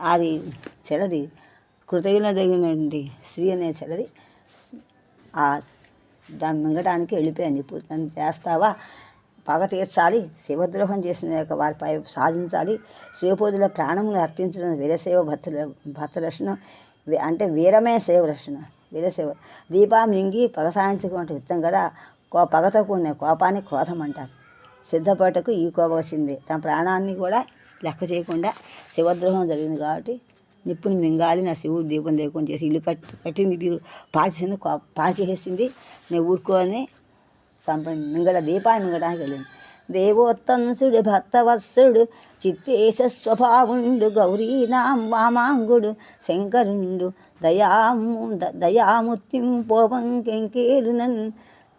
అది చెలది కృతజ్ఞతగినండి స్త్రీ అనే చెలది ఆ దాన్ని మింగటానికి వెళ్ళిపోయింది ఇప్పుడు నన్ను చేస్తావా? పగ తీర్చాలి. శివద్రోహం చేసిన యొక్క వారిపై సాధించాలి. శివపోదుల ప్రాణములు అర్పించడం వీరసేవ భక్తుల భక్త లక్షణం. అంటే వీరమే సేవ లక్షణం. వీరసేవ దీపం మింగి పగ సాధించుకున్నట్టు యుద్ధం కదా. కో పగతో కూడిన కోపాన్ని క్రోధం అంటారు. సిద్ధపాటకు ఈ కోపం వచ్చింది. తన ప్రాణాన్ని కూడా లెక్క చేయకుండా శివద్రోహం జరిగింది కాబట్టి నిప్పుని మింగాలి నా శివుడు దీపం లేకుండా చేసి ఇల్లు కట్టి కట్టింది. మీరు పాల్చేసింది పాలు చేసేసింది. నేను ఊరుకోని చంపండి మింగడ దీపాన్ని మింగడానికి వెళ్ళింది. దేవోత్తంసుడు భక్తవత్సుడు చిత్తేశ స్వభావుండు గౌరీనాం వామాంగుడు శంకరుండు దయాము ద- దయాముత్యం పోవం కెంకేలునన్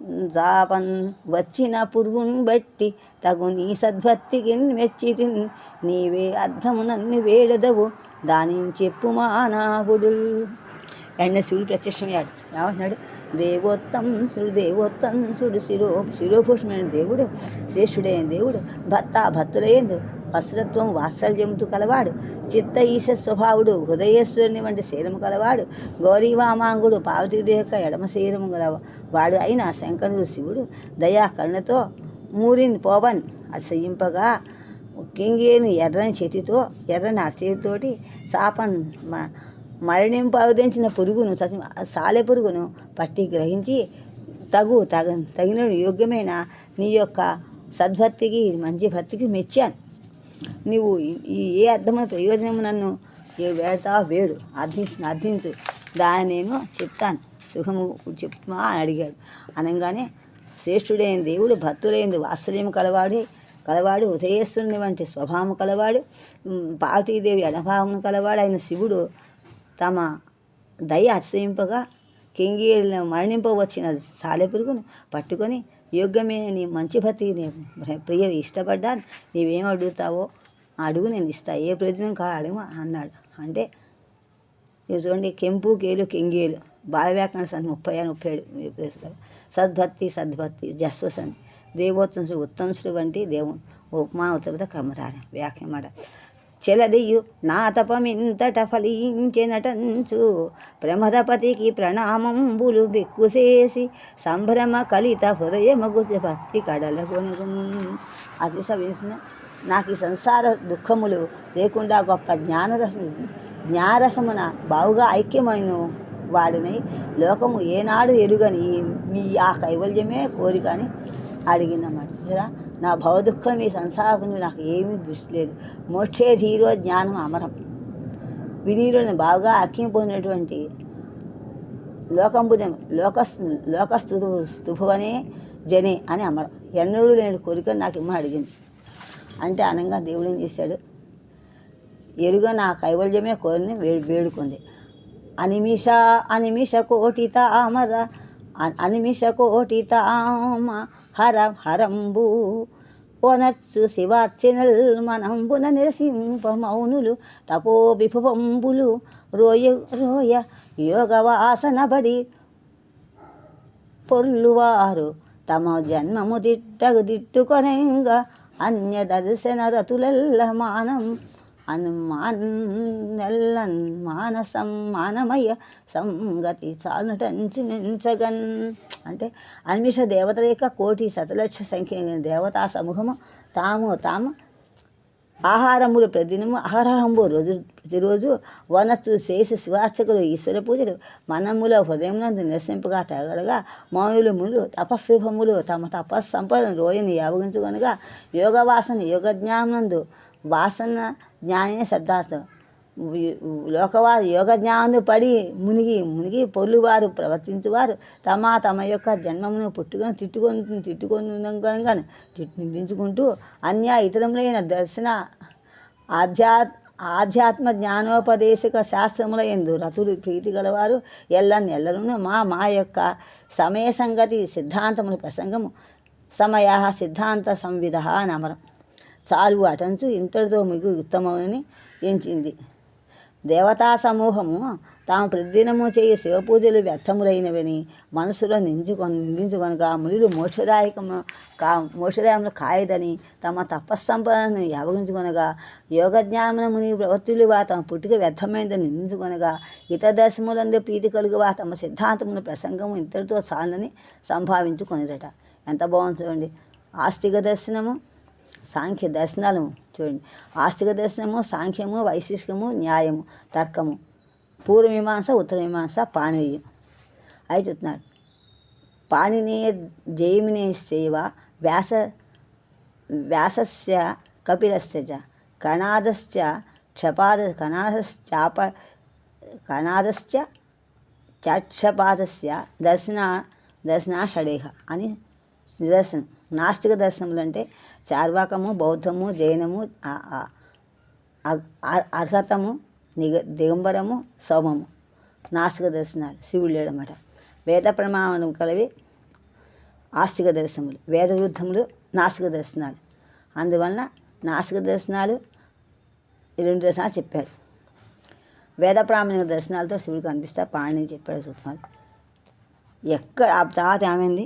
జాపన్ వచ్చిన పురుగున్ బట్టి తగు నీ సద్భక్తికి మెచ్చితిన్. నీవే అర్థము నన్ను వేడదవు దానిని చెప్పు మానాగుడు ఎండ శివుడు ప్రత్యక్షమయ్యాడు. ఏమంటున్నాడు? దేవోత్తంసుడు దేవోత్తంసుడు శిరో శిరోభూషణమైన దేవుడు శ్రేష్ఠుడైన దేవుడు భర్త భక్తులైందు వస్త్రత్వం వాత్సల్యముతో కలవాడు చిత్త ఈశ స్వభావుడు హృదయేశ్వరుని వంటి శరీరము కలవాడు గౌరీవామాంగుడు పార్వతీదేవి యొక్క ఎడమ శరీరము గల వాడు అయిన శంకరుడు శివుడు దయా కరుణతో మూరిని పోవన్ అసహింపగా కింగేను ఎర్రని చేతితో ఎర్రని అరచేతితోటి చాపన్ మ మరణింపు అవధించిన పురుగును ససి- సాలె పురుగును పట్టి గ్రహించి తగు తగ తగిన యోగ్యమైన నీ యొక్క సద్భక్తికి మంచి భక్తికి మెచ్చాను. నీవు ఈ ఏ అర్థమైన ప్రయోజనము నన్ను ఏ వేడతా వేడు. అర్థి అర్థించు దాన్ని నేను చెప్తాను. సుఖము చెప్తుమా అని అడిగాడు. అనగానే శ్రేష్ఠుడైన దేవుడు భక్తుడైంది వాత్సల్యం కలవాడే కలవాడు ఉదయేశ్వరుని వంటి స్వభావం కలవాడు పార్వతీదేవి అనుభావం కలవాడు అయిన శివుడు తమ దయ అతిశయింపగా కింగీలను మరణింపవచ్చిన సాలెపురుగును పట్టుకొని యోగ్యమైన నీ మంచి భక్తిని ప్రియ ఇష్టపడ్డాను. నీవేం అడుగుతావో అడుగు నేను ఇస్తా. ఏ ప్రయోజనం కా అడుగు అన్నాడు. అంటే ఇవి చూడండి కెంపు కేలు కెంగేలు బాలవ్యాకరణ సన్ ముప్పై ఆరు ముప్పై ఏడు సద్భక్తి సద్భక్తి జస్వసన్ దేవోత్సవ ఉత్తంసుడు వంటి దేవుని ఉపమా ఉత్తర క్రమధార. వ్యాఖ్యమాట చెలదియు నా తపమింతట ఫలించెనటంచు ప్రమదపతికి ప్రణామంబులు బిక్కుసేసి సంభ్రమ కలిత హృదయమగు భక్తి కడలగొనుగు అది సవించిన నాకు ఈ సంసార దుఃఖములు లేకుండా గొప్ప జ్ఞానరస జ్ఞానరసమున బావుగా ఐక్యమైన వాడినై లోకము ఏనాడు ఎరుగని మీ ఆ కైవల్యమే కోరికని అడిగిందన్నమాట చూసారా? నా భవదుఖం ఈ సంసారం నాకు ఏమీ దృష్టి లేదు. మోక్షే ధీరో జ్ఞానం అమరం. వినీరుని బాగా అక్కిపోయినటువంటి లోకంబుజం లోకస్ లోకస్తు స్తుభవనే జనే అని అమరం. ఎన్నడూ లేని కోరిక నాకు ఇమ్మ అడిగింది. అంటే అనంగా దేవుడు ఏం చేశాడు? ఎరుగ నా కైవల్యమే కోరిని వే వేడుకుంది. అనిమిష అనిమిష కోటి అమర అనిమిషకోటితామ హర హరంబు. ఓనర్చు శివార్చనల్ మనంబున నిరసింప మౌనులు తపో విభువంబులు. రోయ రోయ యోగవాసనబడి పొర్లువారు. తమ జన్మము దిట్టగు దిట్టుకొనంగా అన్య దర్శన రతులల్ల మానం. అనుమానెల్లన్ మానసం మానమయ సంగతి చాలుటంచి మించగన్ అంటే అన్మిష దేవతల యొక్క కోటి శతలక్ష సంఖ్య దేవతా సమూహము. తాము తాము ఆహారములు ప్రతిదినము ఆహారహంబు రోజు ప్రతిరోజు వనస్సు శేష శివార్చకులు ఈశ్వర పూజలు మనముల హృదయమునందు నిరసింపుగా తెగడగా మౌనులు ములు తపస్విభములు తమ తపస్సు సంపదను రోజుని యావగించుకొనగా యోగవాసన యోగజ్ఞానందు యోగ జ్ఞానందు వాసన జ్ఞానే శ్రద్ధాస్త. లోకవారు యోగ జ్ఞానం పడి మునిగి మునిగి పొల్లువారు ప్రవర్తించువారు తమ తమ యొక్క జన్మమును పుట్టుకొని తిట్టుకొని తిట్టుకొని ఉండగాను తిట్టు నిందించుకుంటూ అన్య ఇతరములైన దర్శన ఆధ్యా ఆధ్యాత్మ జ్ఞానోపదేశక శాస్త్రముల ఎందు రతులు ప్రీతి గలవారు ఎల్లని ఎల్లరును మా మా యొక్క సమయ సంగతి సిద్ధాంతముల ప్రసంగము సమయ సిద్ధాంత సంవిధ నమరం చాలు అటంచు ఇంతటితో మిగు ఉత్తమమని ఎంచింది. దేవతా సమూహము తాము ప్రతిదినము చేయ శివపూజలు వ్యర్థములైనవని మనసులో నించుకొని నిందించుకొనగా మునులు మోక్షదాయకము కా మోక్షదాయములు కాయదని తమ తపస్సంపదను యావగించుకొనగా యోగజ్ఞాన ముని ప్రవృత్తులుగా తమ పుట్టుక వ్యర్థమైందని నిందించుకొనగా ఇతర దశములందు ప్రీతి కలుగువా తమ సిద్ధాంతమును ప్రసంగము ఇంతటితో చాలని సంభావించుకొనిరట. ఎంత బాగుంది చూడండి. ఆస్తిక దర్శనము సాంఖ్య దర్శనాలు చూడండి. ఆస్తిక దర్శనము సాంఖ్యము వైశిష్కము న్యాయము తర్కము. పూర్వమీమాంస ఉత్తరమీమాంస పాణియం అయితే చెప్తున్నాడు పాణినీయ జైమిని సేవ వ్యాస వ్యాసస్య కపిలస్య చ కణాదశ్చ క్షపాద కణాదశ్చాప కణాదశ్చ చక్షపాదస్య దర్శన దర్శనాషడేహ అని నిదర్శనం. నాస్తిక దర్శనములు అంటే చార్వాకము బౌద్ధము జైనము అర్హతము నిగ దిగంబరము సోమము. నాస్తిక దర్శనాలు శివుడు లేడమాట వేద ప్రమాణం కలివి ఆస్తిక దర్శనములు వేద విరుద్ధములు నాస్తిక దర్శనాలు. అందువలన నాస్తిక దర్శనాలు రెండు దర్శనాలు చెప్పాడు వేద ప్రామాణిక దర్శనాలతో శివుడు కనిపిస్తా పాణి చెప్పాడు సూత్రాలు ఎక్కడ ఆ తర్వాత ఏమైంది